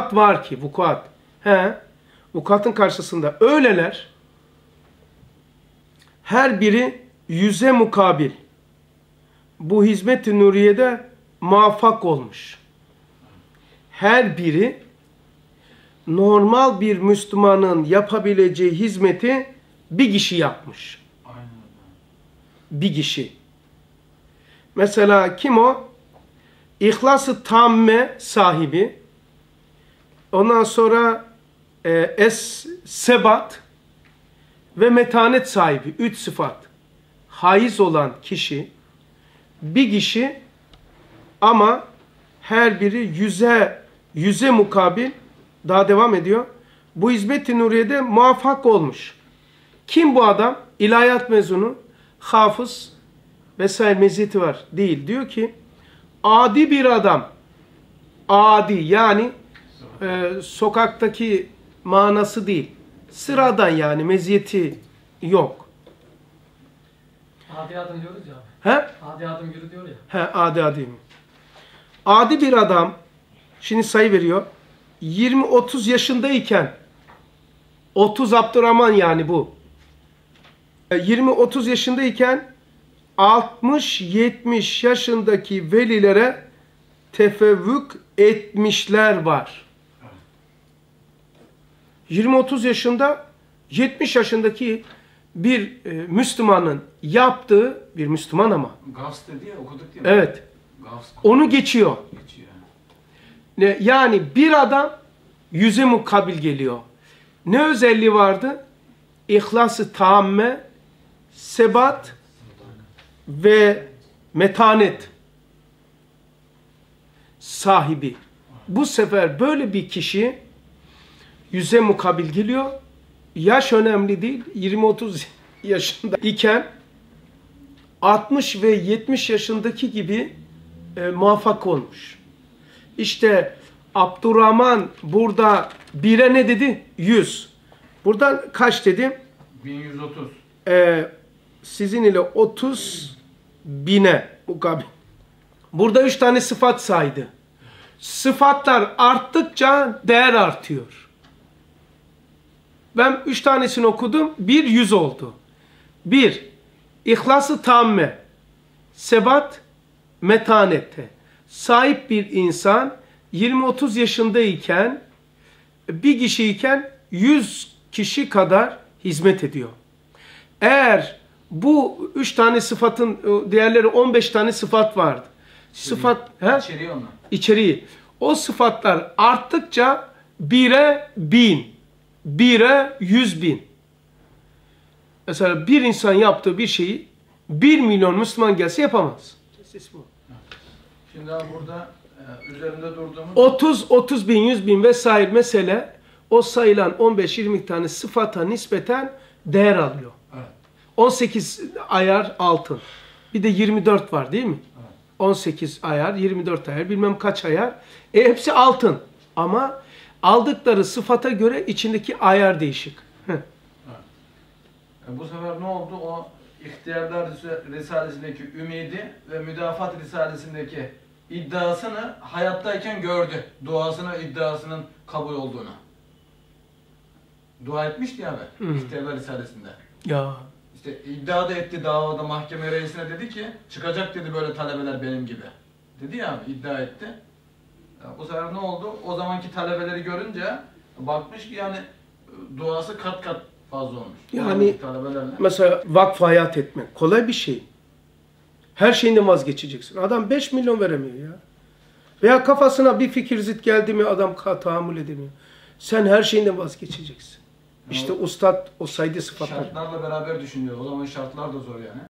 vukuat var ki vukuat. He. Vukuatın karşısında öyleler her biri yüze mukabil bu hizmet-i nuriyede muvaffak olmuş. Her biri normal bir Müslümanın yapabileceği hizmeti bir kişi yapmış. Bir kişi. Mesela kim o? İhlas-ı tamme sahibi. Ondan sonra e, es sebat ve metanet sahibi. Üç sıfat. Haiz olan kişi bir kişi ama her biri yüze yüze mukabil daha devam ediyor. Bu hizmet-i nuriyede muvaffak olmuş. Kim bu adam? İlahiyat mezunu, hafız vesaire meziyeti var. Değil. Diyor ki adi bir adam adi yani e, sokaktaki manası değil. Sıradan yani meziyeti yok. Adi adım diyoruz ya. He? Adi adım yürü diyor ya. He adi mi? Adi bir adam şimdi sayı veriyor. 20-30 yaşındayken 30 Abdurrahman yani bu. E, 20-30 yaşındayken 60-70 yaşındaki velilere tefevvük etmişler var. 20-30 yaşında 70 yaşındaki bir e, Müslümanın yaptığı bir Müslüman ama Gavs dedi ya okuduk mi? evet Gavs onu geçiyor. geçiyor. Ne- Yani bir adam yüze mukabil geliyor. Ne özelliği vardı? İhlas-ı tamme, sebat ve metanet sahibi. Bu sefer böyle bir kişi yüze mukabil geliyor. Yaş önemli değil. 20-30 yaşında iken 60 ve 70 yaşındaki gibi e, muvaffak olmuş. İşte Abdurrahman burada bire ne dedi? 100. Buradan kaç dedi? 1130. Ee, sizin ile 30 bine mukabil. Burada üç tane sıfat saydı. Sıfatlar arttıkça değer artıyor. Ben üç tanesini okudum. Bir yüz oldu. Bir, İhlas-ı tamme, sebat, metanette. Sahip bir insan 20-30 yaşındayken bir kişiyken 100 kişi kadar hizmet ediyor. Eğer bu üç tane sıfatın e, diğerleri 15 tane sıfat vardı. Sıfat he? İçeriği onlar. içeriği. O sıfatlar arttıkça bire bin, bire yüz bin. Mesela bir insan yaptığı bir şeyi bir milyon Müslüman gelse yapamaz. Ses bu. Şimdi abi burada e, üzerinde durduğumuz 30, 30 bin, 100 bin vesaire mesele o sayılan 15-20 tane sıfata nispeten değer alıyor. Evet. 18 ayar altın. Bir de 24 var değil mi? Evet. 18 ayar, 24 ayar, bilmem kaç ayar. E hepsi altın. Ama aldıkları sıfata göre içindeki ayar değişik. Heh. E, bu sefer ne oldu? O İhtiyarlar Ris- Risalesi'ndeki ümidi ve Müdafat Risalesi'ndeki iddiasını hayattayken gördü. Duasını, iddiasının kabul olduğunu. Dua etmişti ya. Hı. İhtiyarlar Risalesi'nde. Ya İşte iddia da etti davada mahkeme reisine dedi ki çıkacak dedi böyle talebeler benim gibi. Dedi ya iddia etti. Bu sefer ne oldu? O zamanki talebeleri görünce bakmış ki yani e, duası kat kat fazla olmuş. Yani- talebelerle. mesela vakf hayat etmek kolay bir şey. Her şeyinden vazgeçeceksin. Adam 5 milyon veremiyor ya. Veya kafasına bir fikir zıt geldi mi adam tahammül edemiyor. Sen her şeyinden vazgeçeceksin. İşte ustad o saydı sıfatlar. Şartlarla beraber düşünüyor. O zaman şartlar da zor yani.